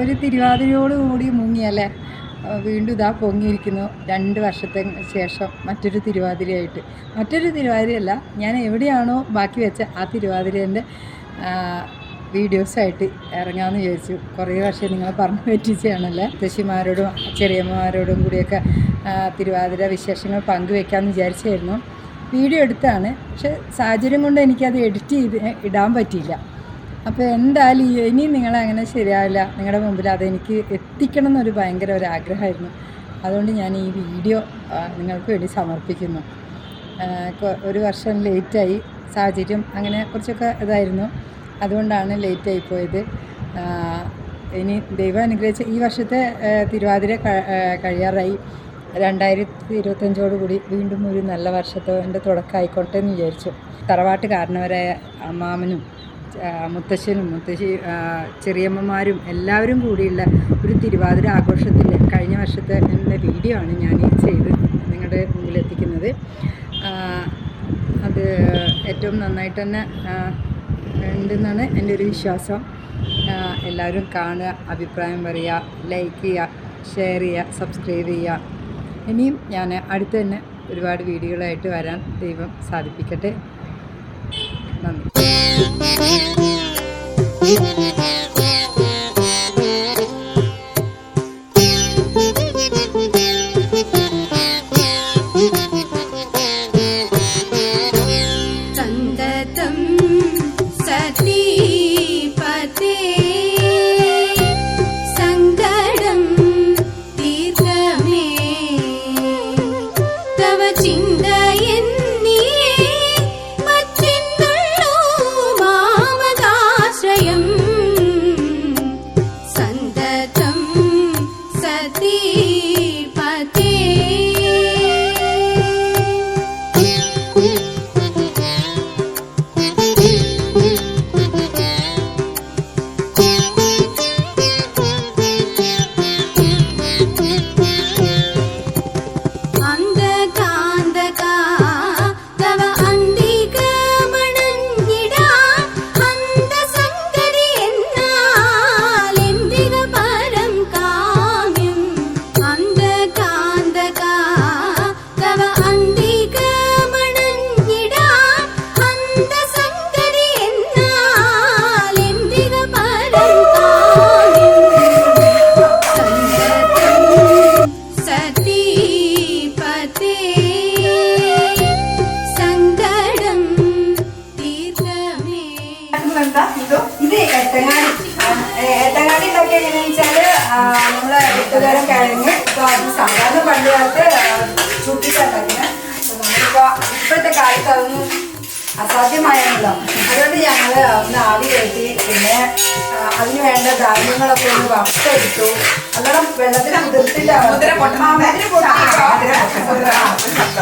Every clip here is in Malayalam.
ഒരു തിരുവാതിരയോട് കൂടി മുങ്ങിയല്ലേ വീണ്ടും ഇതാ പൊങ്ങിയിരിക്കുന്നു. രണ്ട് വർഷത്തെ ശേഷം മറ്റൊരു തിരുവാതിരയായിട്ട്. മറ്റൊരു തിരുവാതിരയല്ല ഞാൻ എവിടെയാണോ ബാക്കി വെച്ച ആ തിരുവാതിരേന്റെ വീഡിയോസായിട്ട് ഇറങ്ങാമെന്ന് ചോദിച്ചു കുറേ വർഷം നിങ്ങൾ പറഞ്ഞു പറ്റിച്ചാണല്ലേ മുത്തശ്ശിമാരോടും ചെറിയമ്മമാരോടും കൂടിയൊക്കെ തിരുവാതിര വിശേഷങ്ങൾ പങ്കുവെക്കാമെന്ന് വിചാരിച്ചായിരുന്നു. വീഡിയോ എടുത്താണ്. പക്ഷേ സാഹചര്യം കൊണ്ട് എനിക്കത് എഡിറ്റ് ചെയ്ത് ഇടാൻ പറ്റിയില്ല. അപ്പോൾ എന്തായാലും ഇനി നിങ്ങളങ്ങനെ ശരിയാവില്ല. നിങ്ങളുടെ മുമ്പിൽ അതെനിക്ക് എത്തിക്കണം എന്നൊരു ഭയങ്കര ഒരു ആഗ്രഹമായിരുന്നു. അതുകൊണ്ട് ഞാൻ ഈ വീഡിയോ നിങ്ങൾക്ക് വേണ്ടി സമർപ്പിക്കുന്നു. ഒരു വർഷം ലേറ്റായി സാഹചര്യം അങ്ങനെ കുറച്ചൊക്കെ ഇതായിരുന്നു. അതുകൊണ്ടാണ് ലേറ്റായി പോയത്. ഇനി ദൈവം അനുഗ്രഹിച്ച ഈ വർഷത്തെ തിരുവാതിര കഴിയാറായി. രണ്ടായിരത്തി ഇരുപത്തഞ്ചോട് കൂടി വീണ്ടും ഒരു നല്ല വർഷത്തെ തുടക്കമായിക്കോട്ടെ എന്ന് വിചാരിച്ചു. തറവാട്ട് കാരണവരായ അമ്മാമനും മുത്തശ്ശനും മുത്തശ്ശി ചെറിയമ്മമാരും എല്ലാവരും കൂടിയുള്ള ഒരു തിരുവാതിര ആഘോഷത്തിൽ കഴിഞ്ഞ വർഷത്തെ എന്ന വീഡിയോ ആണ് ഞാൻ ചെയ്ത് നിങ്ങളുടെ മുമ്പിൽ എത്തിക്കുന്നത്. അത് ഏറ്റവും നന്നായിട്ട് തന്നെ ഉണ്ടെന്നാണ് എന്റെ ഒരു വിശ്വാസം. എല്ലാവരും കാണുക അഭിപ്രായം പറയുക ലൈക്ക് ചെയ്യുക ഷെയർ ചെയ്യുക സബ്സ്ക്രൈബ് ചെയ്യുക. ഇനിയും ഞാൻ അടുത്ത് തന്നെ ഒരുപാട് വീഡിയോകളായിട്ട് വരാൻ ദൈവം സാധിപ്പിക്കട്ടെ. Thank you.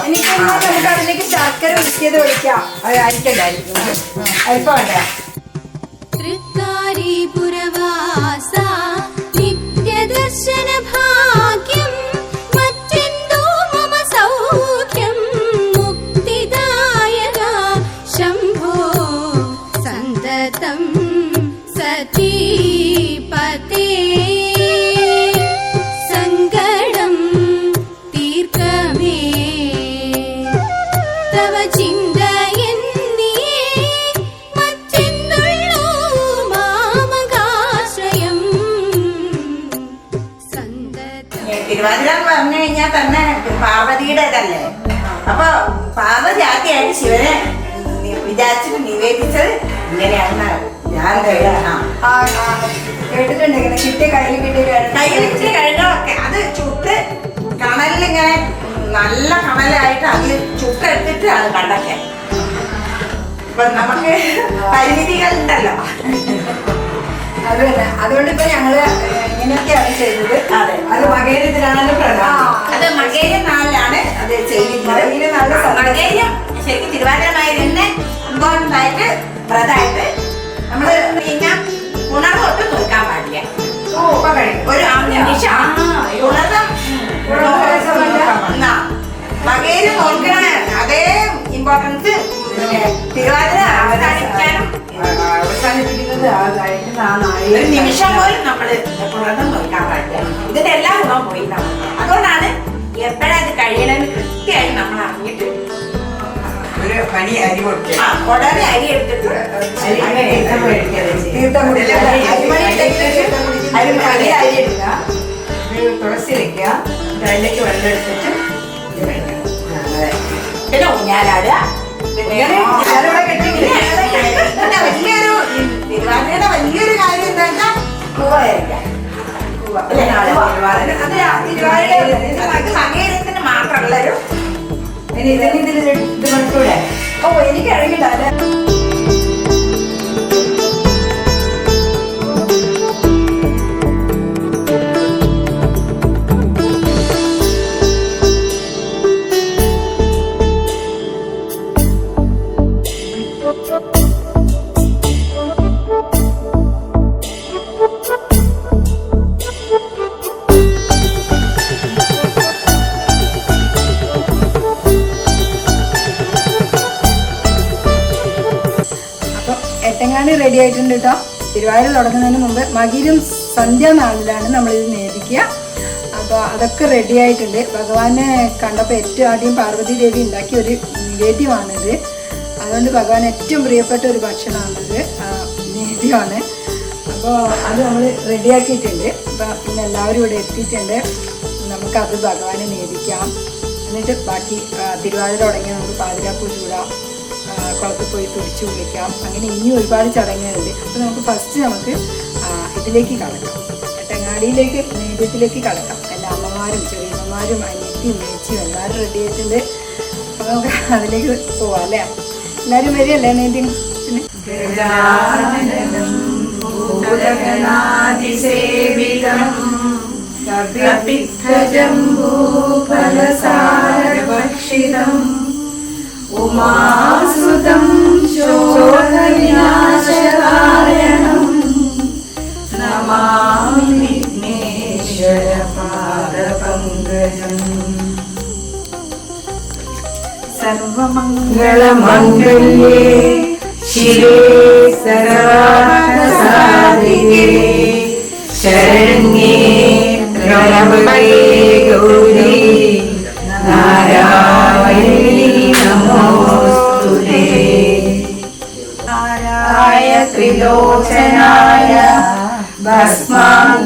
നമുക്ക് അതിലേക്ക് ശർക്കര ഉരുക്കിയത് ഒഴിക്കാം. അത് അരിക്കണ്ടായിരിക്കും അരിപ്പം വേണ്ട? തൃക്കാരിപുരവാസ നിത്യദർശന ഭാഗ്യം തിരുവാതിര എന്ന് പറഞ്ഞു കഴിഞ്ഞാൽ തന്നെ പാർവതിയുടെ ഇതല്ലേ? അപ്പൊ പാർവതി ആദ്യമായിട്ട് ശിവനെ വിചാരിച്ചിട്ട് നിവേദിച്ചത് ഇങ്ങനെയാണ് ഞാൻ കേട്ടിട്ടുണ്ട് ഇങ്ങനെ കിട്ടിയ കയ്യിൽ കിട്ടിയ. കയ്യിൽ കിട്ടിയ കഴിഞ്ഞൊക്കെ അത് ചുട്ട് കണലിലിങ്ങനെ നല്ല കണലായിട്ട് അത് ചുട്ടെടുത്തിട്ട് അത് കണ്ടൊക്കെ. അപ്പൊ നമുക്ക് പരിമിതികളുണ്ടല്ലോ. അത് തന്നെ. അതുകൊണ്ട് ഇപ്പൊ ഞങ്ങൾ ചെയ്തത്. അതെ. അത് മകേരത്തിനാണ് പ്രണാമം അത് മകേര നാളിലാണ് അത് ചെയ്യുന്നത് മകേര സന്ദർശനം. മകേരം ശരിക്കും തിരുവാതിരമായി തന്നെ ഇമ്പോർട്ടന്റ് ആയിട്ട് വ്രതമായിട്ട് നമ്മൾ പിന്നെ ഉണർവ് ഒട്ടും നോക്കാൻ പാടില്ല. ഒരു നിമിഷം. ഉണർന്ന്. മകേര് നോക്കണ അതേ ഇമ്പോർട്ടൻസ് തിരുവാതിര അവസാനിക്കാനും. അവസാനിപ്പിക്കുന്നത് ആ കഴിഞ്ഞ ഒരു നിമിഷം പോലും നമ്മൾ പുറത്തും നോക്കാൻ പാടില്ല. ഇതിന്റെ എല്ലാ ഗുണവും പോയി അതുകൊണ്ടാണ് എപ്പോഴാ ഇത് കഴിയണമെന്ന് കൃത്യമായി നമ്മൾ അറിഞ്ഞിട്ട്. ഒരു പണി അരി കൊടുക്കുക. ആ ഉടനെ അരി എടുത്തിട്ട്. അരിമണി അരി- എടുക്കുക തുളസി വെക്കുക. അതിലേക്ക് വെള്ളം എടുത്തിട്ട് പിന്നെ ഊഞ്ഞാലാടുക. വലിയൊരു തിരുവാതിരയുടെ വലിയൊരു കാര്യം എന്താ വെച്ചാൽ കൂവ അല്ലേ? സമയത്തിന് മാത്രമുള്ളൊരു ഇതിൽ ഇത് മണിക്കൂടെ ഓ എനിക്ക് അറിയില്ല. തുടങ്ങുന്നതിന് മുമ്പ് മകിരും സന്ധ്യാനാളിലാണ് നമ്മളിത് നേദിക്കുക അപ്പോൾ അതൊക്കെ റെഡി ആയിട്ടുണ്ട്. ഭഗവാനെ കണ്ടപ്പോൾ ഏറ്റവും ആദ്യം പാർവതി ദേവി ഉണ്ടാക്കിയ ഒരു നിവേദ്യമാണിത്. അതുകൊണ്ട് ഭഗവാൻ ഏറ്റവും പ്രിയപ്പെട്ട ഒരു ഭക്ഷണമാണിത്. നിവേദ്യമാണ്. അപ്പോൾ അത് നമ്മൾ റെഡിയാക്കിയിട്ടുണ്ട് അപ്പോൾ പിന്നെ എല്ലാവരും ഇവിടെ എത്തിയിട്ടുണ്ട്. നമുക്കത് ഭഗവാനെ നേദിക്കാം എന്നിട്ട് ബാക്കി തിരുവാതിര തുടങ്ങി നമുക്ക് പാതിരാപ്പൂ ചൂടാം. കുളത്തിൽ പോയി തുടിച്ചു കുളിക്കാം അങ്ങനെ ഇനി ഒരുപാട് ചടങ്ങുകളുണ്ട്. അപ്പോൾ നമുക്ക് ഫസ്റ്റ് നമുക്ക് ഇതിലേക്ക് കടക്കാം. എട്ടങ്ങാടിയിലേക്ക് നേദ്യത്തിലേക്ക് കടക്കാം. എല്ലാ അമ്മമാരും ചെറിയമ്മമാരും അനിയത്തിയും മേച്ചിയും എല്ലാവരും റെഡി ആയിട്ടുണ്ട്. അപ്പോൾ നമുക്ക് അതിലേക്ക് പോവാം അല്ലേ? എല്ലാവരും വരികയല്ലേ നേദ്യം പിന്നെ ജംബൂഫലസാരഭക്ഷിതം ഉമാസുതം ശോകവിനാശകാരണം നമാമി വിഘ്നേശ്വര പാദപങ്കജം. സർവമംഗളമംഗല്യേ ശിരേ സർവാർത്ഥസാധികേ ശരണ്യേ ത്രയംബകേ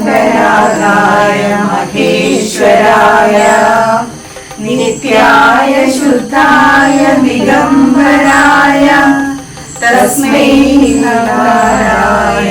ഭസ്മാങ്കരാഗായ മഹേശ്വരായ നിത്യായ ശുദ്ധായ ദിഗംബരായ തസ്മൈ നാരായ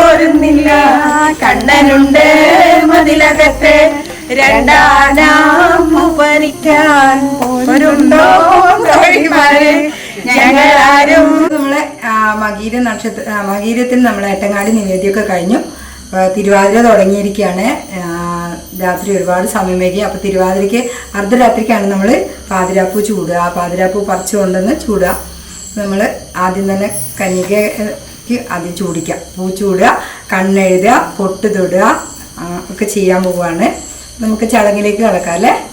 പോരുന്നില്ല. കണ്ണനുണ്ട് മതിലകത്തെ. രണ്ടാനാം മകീര നക്ഷത്ര മകീരത്തിൽ നമ്മൾ ഏട്ടങ്ങാടി നിവേദ്യമൊക്കെ കഴിഞ്ഞു. തിരുവാതിര തുടങ്ങിയിരിക്കുകയാണ്. രാത്രി ഒരുപാട് സമയം വൈകി. അപ്പോൾ തിരുവാതിരയ്ക്ക് അർദ്ധരാത്രിക്കാണ് നമ്മൾ പാതിരാപ്പൂ ചൂടുക. ആ പാതിരാപ്പൂ പറിച്ചു കൊണ്ടുവന്ന് ചൂടുക നമ്മൾ ആദ്യം തന്നെ കന്യകയ്ക്ക് ആദ്യം ചൂടിക്കുക. പൂ ചൂടുക കണ്ണെഴുതുക പൊട്ട് തൊടുക ഒക്കെ ചെയ്യാൻ പോവുകയാണ് നമുക്ക് ചടങ്ങിലേക്ക് കിടക്കാം അല്ലേ ും?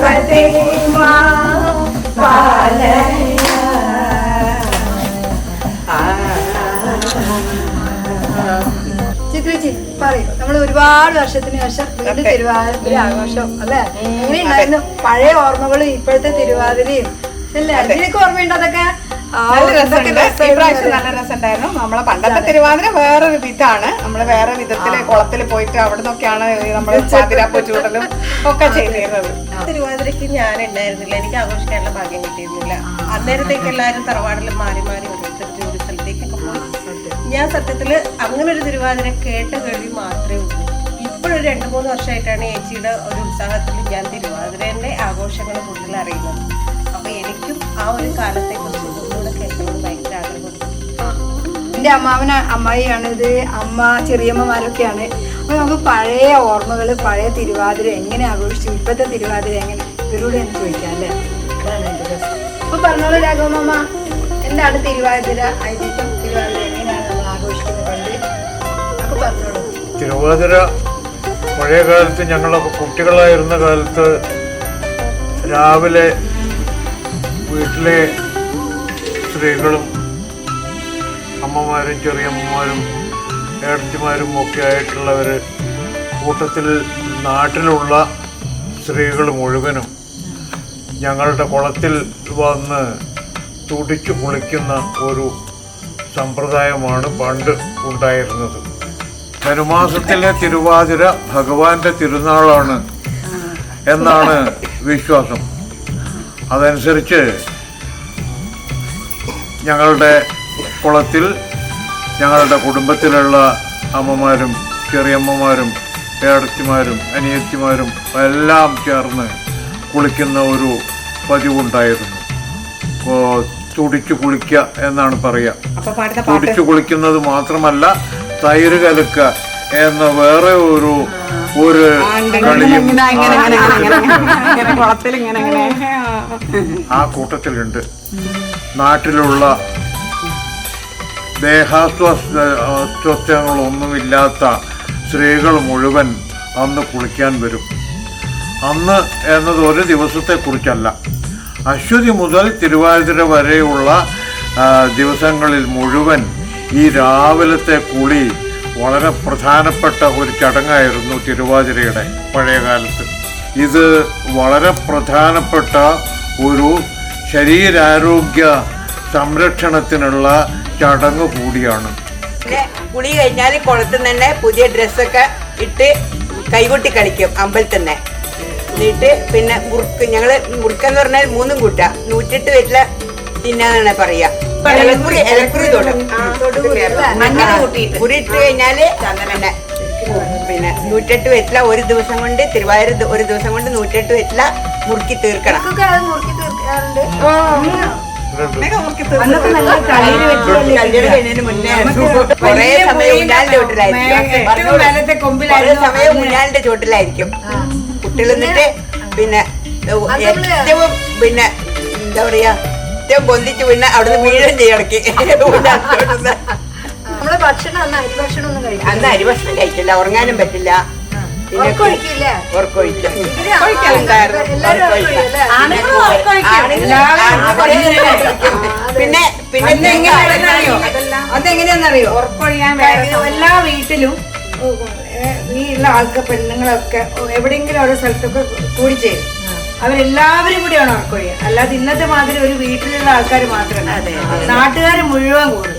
ഗണപതി മാലയ ചിത്രേച്ചി പറയൂ. നമ്മൾ ഒരുപാട് വർഷത്തിന് ശേഷം വീണ്ടും തിരുവാതിര ആഘോഷം അല്ലേ? എങ്ങനെയുണ്ടായിരുന്നു പഴയ ഓർമ്മകളും ഇപ്പോഴത്തെ തിരുവാതിരയും. അല്ലേ? അതിനൊക്കെ ഓർമ്മയുണ്ടോ അതൊക്കെ? ഇപ്രാവശ്യം നല്ല രസമുണ്ടായിരുന്നു. നമ്മളെ പണ്ടത്തെ തിരുവാതിര വേറൊരു വിധാണ് നമ്മൾ വേറെ വിധത്തിൽ കുളത്തിൽ പോയിട്ട് അവിടെ നിന്നൊക്കെയാണ് നമ്മൾ പാതിരാപ്പൂ ചൂടലും ഒക്കെ ചെയ്തിരുന്നത്. തിരുവാതിരക്ക് ഞാൻ ഉണ്ടായിരുന്നില്ല എനിക്ക് ആഘോഷിക്കാനുള്ള ഭാഗ്യം കിട്ടിയിരുന്നില്ല. അന്നേരത്തേക്ക് എല്ലാവരും തറവാടിൽ മാറി മാറി ഓരോരുത്തർ ജോലി സ്ഥലത്തേക്കൊക്കെ പോയി. ഞാൻ സത്യത്തിൽ അങ്ങനെ ഒരു തിരുവാതിര കേട്ട കേൾവി മാത്രമേ ഉള്ളൂ. ഇപ്പോഴൊരു രണ്ട് മൂന്ന് വർഷമായിട്ടാണ് ചേച്ചിയുടെ ഒരു ഉത്സാഹത്തിൽ ഞാൻ തിരുവാതിരേന്റെ ആഘോഷങ്ങൾ കൂടുതൽ അറിയുന്നത്. അപ്പൊ എനിക്കും ആ ഒരു കാലത്തെ എന്റെ അമ്മാവന അമ്മായിയാണ് ഇത് അമ്മ ചെറിയമ്മമാരൊക്കെയാണ്. അപ്പൊ നമുക്ക് പഴയ ഓർമ്മകൾ പഴയ തിരുവാതിര എങ്ങനെ ആഘോഷിച്ചു ഇപ്പത്തെ തിരുവാതിര എങ്ങനെ? ഇവരോട് എന്ന് ചോദിക്കാം അല്ലേ? അതാണ് എന്റെ രസം അപ്പൊ പറഞ്ഞോളൂ രാഘവമ്മ എന്താണ് തിരുവാതിര? ഐതിഹ്യം തിരുവാതിര എങ്ങനെയാണ് നമ്മൾ ആഘോഷിക്കുന്നത് പറഞ്ഞോളൂ. തിരുവാതിര പഴയ കാലത്ത് ഞങ്ങളൊക്കെ കുട്ടികളായിരുന്ന കാലത്ത് രാവിലെ വീട്ടിലെ സ്ത്രീകളും അമ്മമാരും ചെറിയമ്മമാരും ഏടത്തിമാരും ഒക്കെ ആയിട്ടുള്ളവർ കൂട്ടത്തിൽ നാട്ടിലുള്ള സ്ത്രീകൾ മുഴുവനും ഞങ്ങളുടെ കുളത്തിൽ വന്ന് തുടിച്ചു കുളിക്കുന്ന ഒരു സമ്പ്രദായമാണ് പണ്ട് ഉണ്ടായിരുന്നത്. ധനുമാസത്തിലെ തിരുവാതിര ഭഗവാന്റെ തിരുനാളാണ് എന്നാണ് വിശ്വാസം. അതനുസരിച്ച് ഞങ്ങളുടെ കുളത്തിൽ ഞങ്ങളുടെ കുടുംബത്തിലുള്ള അമ്മമാരും ചെറിയമ്മമാരും ഏടത്തിമാരും അനിയത്തിമാരും എല്ലാം ചേർന്ന് കുളിക്കുന്ന ഒരു പതിവുണ്ടായിരുന്നു. ഇപ്പോൾ തുടിച്ചു കുളിക്കുക എന്നാണ് പറയുക. കുടിച്ചു കുളിക്കുന്നത് മാത്രമല്ല തൈര് കലക്കുക എന്ന വേറെ ഒരു ഒരു കളിയും ആ കൂട്ടത്തിലുണ്ട്. നാട്ടിലുള്ള ദേഹാസ്വാസ്ഥ്യങ്ങളൊന്നുമില്ലാത്ത സ്ത്രീകൾ മുഴുവൻ അന്ന് കുളിക്കാൻ വരും. അന്ന് എന്നത് ഒരു ദിവസത്തെക്കുറിച്ചല്ല. അശ്വതി മുതൽ തിരുവാതിര വരെയുള്ള ദിവസങ്ങളിൽ മുഴുവൻ ഈ രാവിലത്തെ കുളി വളരെ പ്രധാനപ്പെട്ട ഒരു ചടങ്ങായിരുന്നു തിരുവാതിരയുടെ പഴയ കാലത്ത് ഇത് വളരെ പ്രധാനപ്പെട്ട ഒരു ശരീരാരോഗ്യ സംരക്ഷണത്തിനുള്ള ചടങ്ങ് കൂടിയാണ് പിന്നെ കുളി കഴിഞ്ഞാൽ കുളത്തിൽ തന്നെ പുതിയ ഡ്രസ്സൊക്കെ ഇട്ട് കൈകൊട്ടി കളിക്കും അമ്പലത്തിൽ തന്നെ. എന്നിട്ട് പിന്നെ മുറുക്ക് ഞങ്ങൾ മുറുക്കെന്ന് പറഞ്ഞാൽ മൂന്നും കൂട്ട. നൂറ്റെട്ട് വീട്ടിലെ തിന്നാന്നാണ് പറയാ. ഇലക്കുറി ഇലക്കുറി തൊടും. അങ്ങനെ കൂട്ടിയിട്ട്. കുറി ഇട്ട് കഴിഞ്ഞാൽ പിന്നെ പിന്നെ നൂറ്റെട്ട് വെറ്റില ഒരു ദിവസം കൊണ്ട് തിരുവായൂർ ഒരു ദിവസം കൊണ്ട് നൂറ്റെട്ട് വെറ്റില മുറുക്കി തീർക്കണം. മുറുക്കി തീർക്കാറുണ്ട്. സമയം ചോട്ടിലായിരിക്കും കുട്ടികൾ എന്നിട്ട് പിന്നെ ഏറ്റവും പിന്നെ എന്താ പറയാ ഏറ്റവും പൊന്തിച്ച് പിന്നെ അവിടുന്ന് വീഴും ചെയ്യടക്കി നമ്മൾ ഭക്ഷണം അന്ന് അരി ഭക്ഷണം ഒന്നും കഴിക്കും അന്ന് അരിഭക്ഷണം കഴിക്കില്ല ഉറങ്ങാനും പറ്റില്ല. പിന്നെ ഉറക്കൊഴിക്കില്ലേ? ഉറക്കൊഴിക്കും പിന്നെ പിന്നെ എങ്ങനെയാണെന്നറിയോ അതെങ്ങനെയാണെന്നറിയോ? ഉറപ്പൊഴിയാൻ എല്ലാ വീട്ടിലും ഈ ഉള്ള ആൾക്ക് പെണ്ണുങ്ങളൊക്കെ എവിടെയെങ്കിലും ഓരോ സ്ഥലത്തൊക്കെ കൂടി ചേരും അവരെല്ലാവരും കൂടിയാണ് ഉറക്കൊഴിയുക അല്ലാതെ ഇന്നത്തെ മാതിരി ഒരു വീട്ടിലുള്ള ആൾക്കാർ മാത്രമല്ല. നാട്ടുകാർ മുഴുവൻ കൂടും.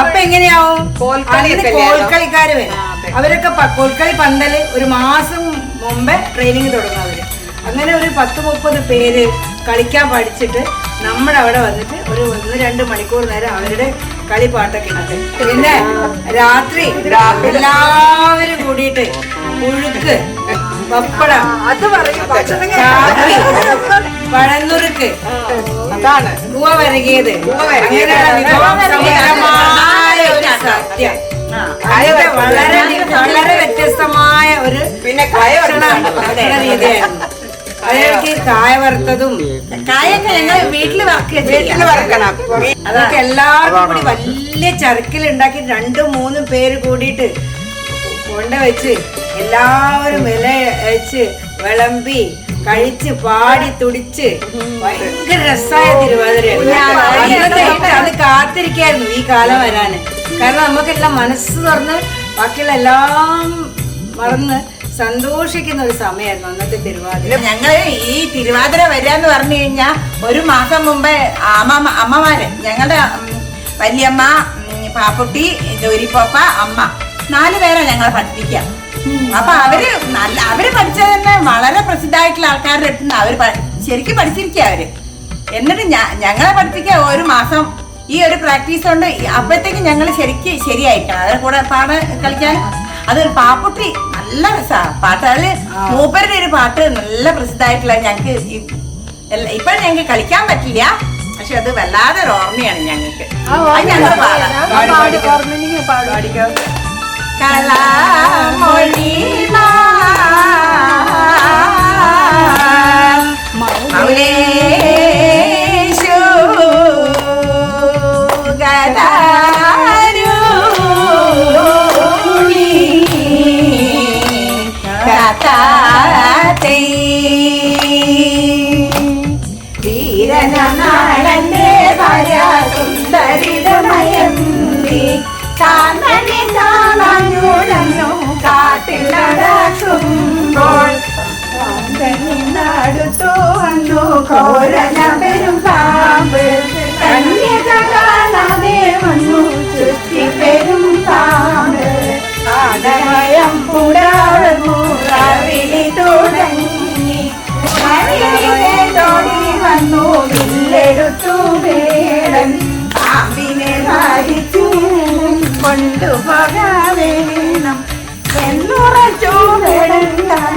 അപ്പൊ എങ്ങനെയാവും? കോൽക്കളിക്കാര് വരും. അവരൊക്കെ കോൽക്കളി പന്തൽ ഒരു മാസം മുമ്പേ ട്രെയിനിങ് തുടങ്ങും അവർ. അങ്ങനെ ഒരു പത്ത് മുപ്പത് പേര് കളിക്കാൻ പഠിച്ചിട്ട് നമ്മുടെ അവിടെ വന്നിട്ട് ഒരു ഒന്ന് രണ്ട് മണിക്കൂർ നേരം അവരുടെ കളിപ്പാട്ടൊക്കെ ഉണ്ട് പിന്നെ രാത്രി എല്ലാവരും കൂടിയിട്ട് പുഴുക്ക് പപ്പടം അത് പറയും. പഴന്നുറുക്ക് അതാണ്. ഗുവ വരകിയത്. സത്യം. വളരെ വളരെ വ്യത്യസ്തമായ ഒരു പിന്നെ കയറുന്ന രീതിയാണ് അതിലേക്ക് കായ വറുത്തതും കായൊക്കെ ഞങ്ങൾ വീട്ടിൽ വർക്ക് വീട്ടിൽ വറക്കണം. അതൊക്കെ എല്ലാവർക്കും കൂടി വലിയ ചരക്കിൽ ഉണ്ടാക്കി രണ്ടും മൂന്നും പേര് കൂടിയിട്ട് കൊണ്ടുവച്ച് എല്ലാവരും വില വെച്ച് വിളമ്പി കഴിച്ച് പാടി തുടിച്ച് ഭയങ്കര രസമായ തിരുവാതിര അത് കാത്തിരിക്കായിരുന്നു ഈ കാലം വരാന്. കാരണം നമുക്കെല്ലാം മനസ്സ് തുറന്ന് ബാക്കിയുള്ള എല്ലാം മറന്ന് സന്തോഷിക്കുന്ന ഒരു സമയമായിരുന്നു അന്നത്തെ തിരുവാതിര. ഞങ്ങൾ ഈ തിരുവാതിര വരാന്ന് പറഞ്ഞു കഴിഞ്ഞാൽ ഒരു മാസം മുമ്പേ അമ്മ അമ്മമാര് ഞങ്ങളുടെ വലിയമ്മ പാപ്പുട്ടി ജോലിപ്പോപ്പ അമ്മ നാല് പേരെ ഞങ്ങളെ പഠിപ്പിക്കുക. അപ്പൊ അവർ നല്ല അവർ പഠിച്ചത് തന്നെ വളരെ പ്രസിദ്ധമായിട്ടുള്ള ആൾക്കാരുടെ അടുത്ത് നിന്ന് അവർ ശരിക്കും പഠിച്ചിരിക്കുക അവർ. എന്നിട്ട് ഞങ്ങളെ പഠിപ്പിക്കുക ഒരു മാസം ഈ ഒരു പ്രാക്ടീസ് കൊണ്ട് അപ്പോഴത്തേക്ക് ഞങ്ങൾ ശരിക്ക് ശരിയായിട്ടാണ് അവരുടെ കൂടെ പാടാൻ കളിക്കാൻ. അതൊരു പാപ്പുട്ടി നല്ല രസമാണ് പാട്ട് അതിൽ മൂപ്പരുടെ ഒരു പാട്ട് നല്ല പ്രസിദ്ധമായിട്ടുള്ള ഞങ്ങൾക്ക് ഇപ്പൊ ഞങ്ങൾക്ക് കളിക്കാൻ പറ്റില്ല. പക്ഷെ അത് വല്ലാതെ ഒരു ഓർമ്മയാണ് ഞങ്ങൾക്ക് കലാമൊഴി കഥാതൈ വീരനാളന്റെ ഭാര്യ സുന്ദരിതമയന്തി. കാന്തനെ കാണാഞ്ഞുടന്നു കാട്ടിൽ നടക്കുമ്പോൾ അടുത്തു വന്നു കോരന പെരും പാമ്പ്. കന്യക കാണാതെ വന്നു ചുറ്റി പെരും പാമ്പ്. ആദമയം പുടാർന്നു വേടൻ പാമ്പിനെ വാരിച്ചു കൊണ്ടുപോകാൻ വേണം. എന്നുറച്ചു പാമ്പിനെ